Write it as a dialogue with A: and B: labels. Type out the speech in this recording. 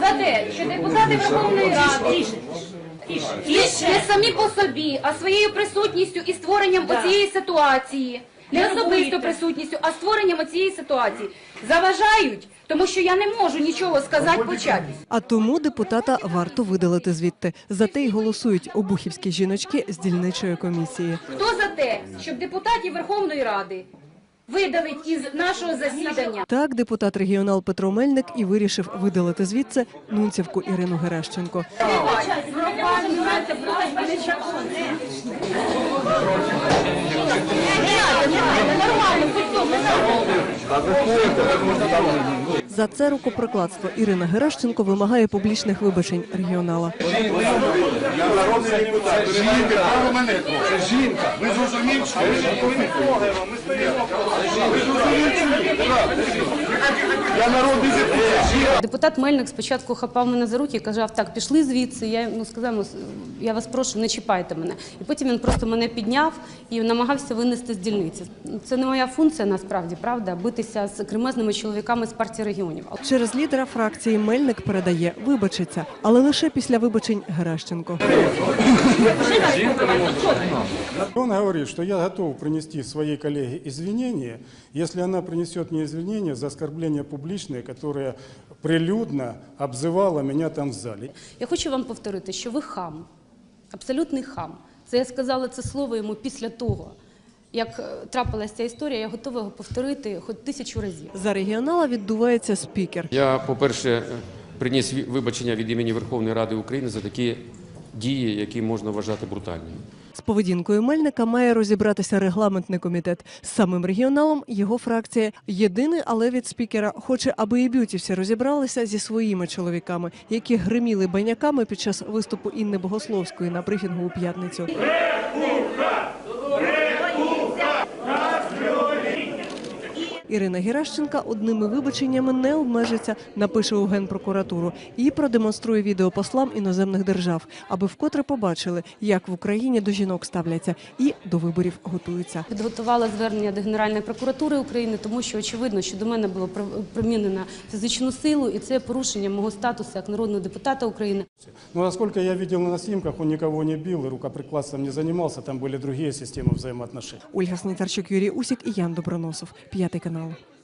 A: за те, що депутати Верховної Ради. Не самі по собі, а своєю присутністю і створенням оцієї ситуації, не особисто присутністю, а створенням цієї ситуації. Заважають, тому що я не можу нічого сказати почати.
B: А тому депутата варто видалити звідти. За те й голосують обухівські жіночки з дільничої комісії.
A: Хто за те, щоб депутатів Верховної Ради видалить із нашого засідання?
B: Так, депутат регіонал Петро Мельник і вирішив видалити звідси нунцівку Ірину Геращенко. За це рукопрокладство Ірина Геращенко вимагає публічних вибачень регіонала.
C: Я народний депутат. Права мене жінка. Ви зрозумієте, що ви не депутат.
D: Мельник спочатку хапав мене за руки і казав, так, пішли звідси. Я йому сказав, «Ну, я вас прошу, не чіпайте мене. І потім він просто мене підняв і намагався винести з дільниці. Це не моя функція насправді, правда, битися з кремезними чоловіками з партії регіонів.
B: Через лідера фракції Мельник передає вибачиться, але лише після вибачень Геращенко.
E: Он говорит, что я готов принести своей коллеге извинения, если она принесет мне извинения за оскорбление публичное, которое прилюдно обзывало меня там в зале.
D: Я хочу вам повторити, що ви хам, абсолютний хам. Це я сказала це слово йому після того, як е, трапилася ця історія. Я готова його повторити хоч тисячу разів.
B: За регіонала віддувається спікер.
F: Я, по-перше, приніс вибачення від імені Верховної Ради України за такі дії, які можна вважати брутальними.
B: З поведінкою Мельника має розібратися регламентний комітет. З самим регіоналом його фракція єдиний, але від спікера хоче, аби і б'ютівці розібралися зі своїми чоловіками, які гриміли баняками під час виступу Інни Богословської на брифінгу у п'ятницю. Ірина Геращенка одними вибаченнями не обмежиться, напише у генпрокуратуру і продемонструє відео послам іноземних держав, аби вкотре побачили, як в Україні до жінок ставляться і до виборів готуються.
D: Підготувала звернення до Генеральної прокуратури України, тому що очевидно, що до мене було при- примінено фізичну силу, і це порушення мого статусу як народного депутата України.
E: Но насколько я видел на снимках, он никого не бил и рукоприкладством не занимался, там были другие системы взаимоотношений.
B: Ольга Снітарчук, Юрій Усік і Ян Доброносов. П'ятий канал. tomorrow.